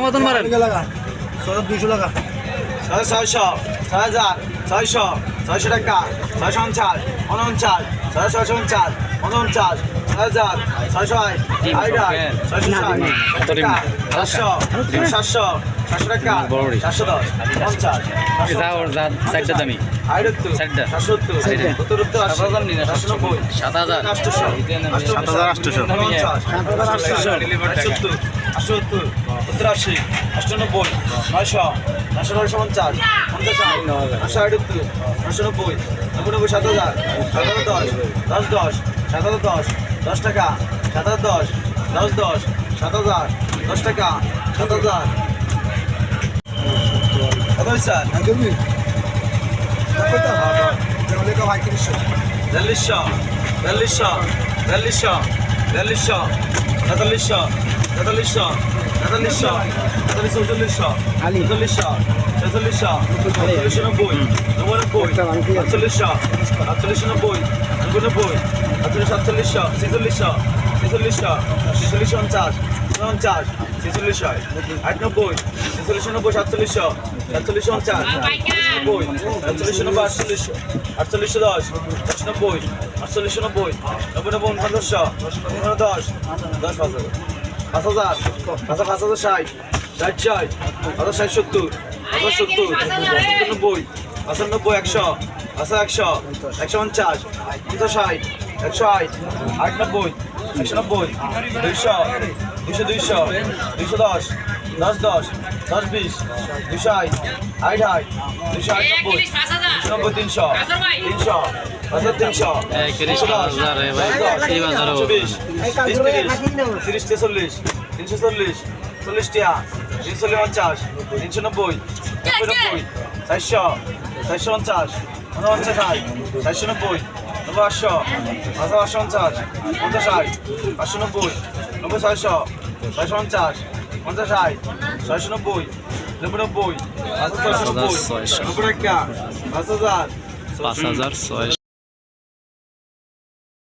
মতন মারেন দুইশো টাকা ছয় ছয়শো ছয় হাজার ছয়শো ছয়শো টাকা ছয়শো উনচাশ উনঞ্চাশ ছয় ছয়শো উনচাশ উনঞ্চাশ ছয় হাজার ছয়শো আট আট ছয়শো ষাট সাতশো সাতশো সাতশো টাকা সাতশো দশ পঞ্চাশ চারটা দামি। সাত হাজার। সাত হাজার আটসত্তর সত্তর আশি আটানব্বই নয়শো নয়শো নয়শো পঞ্চাশ পঞ্চাশ নশো আটাত্তর নশো নব্বই সাত হাজার সাত হাজার দশ দশ দশ সাত হাজার দশ দশ টাকা সাত হাজার দশ দশ দশ সাত হাজার দশ টাকা সাত হাজার কত স্যার বিয়াল্লিশশো বিয়াল্লিশশো বিয়াল্লিশশো বিয়াল্লিশশো তেতাল্লিশশো তেতাল্লিশশো তেতাল্লিশশো তেতাল্লিশশো চল্লিশশো চল্লিশশো ছেচল্লিশশো চল্লিশশো নব্বই নব্বই আটচল্লিশশো আটচল্লিশশো নব্বই নব্বই আটচল্লিশশো আটচল্লিশশো ছেচল্লিশশো ছেচল্লিশশো ছেচল্লিশশো উনচাশ উনচাশ ছেচল্লিশশো আট নব্বই ছেচল্লিশশো নব্বই সাতচল্লিশশো সাতচল্লিশশো উনচাশ নব্বই সাতচল্লিশশো নব্বই আটচল্লিশশো আটচল্লিশশো দশ দশ নব্বই আটচল্লিশশো নব্বই নব্বই নব্বই উনপঞ্চাশশো দশ দশ পাঁচ হাজার। পাঁচ হাজার হাজার, পাঁচ হাজার ষাট ষাট ষাট হাজার ষাট সত্তর হাজার সত্তর সত্তর নব্বই একশো পাঁচশো একশো একশো পঞ্চাশ পঞ্চাশ ষাট একশো আট আট নব্বই একশো নব্বই দুইশো দুইশো দুইশো দুইশো দশ দশ দশ দশ বিশ দুইশো আট আট আট দুইশো আট নব্বই দুইশো নব্বই তিনশো তিনশো হাজার তিনশো একত্রিশ হাজার এ ভাই এই বাজারও বিশ তিরিশ তিরিশ তিরিশ তেচল্লিশ তিনশো চল্লিশ চল্লিশ টিয়া তিনশো পঞ্চাশ তিনশো নব্বই নব্বই নব্বই চারশো চারশো পঞ্চাশ পঞ্চাশ ষাট চারশো নব্বই নব্বই আটশো পাঁচশো পাঁচশো পঞ্চাশ পঞ্চাশ ষাট পাঁচশো নব্বই নব্বই ছয়শো ছয়শো পঞ্চাশ পঞ্চাশ ষাট ছয়শো নব্বই নব্বই নব্বই পাঁচশো ছয়শো নব্বই ছয়শো। নব্বই টাকা পাঁচ হাজার পাঁচ হাজার ছয়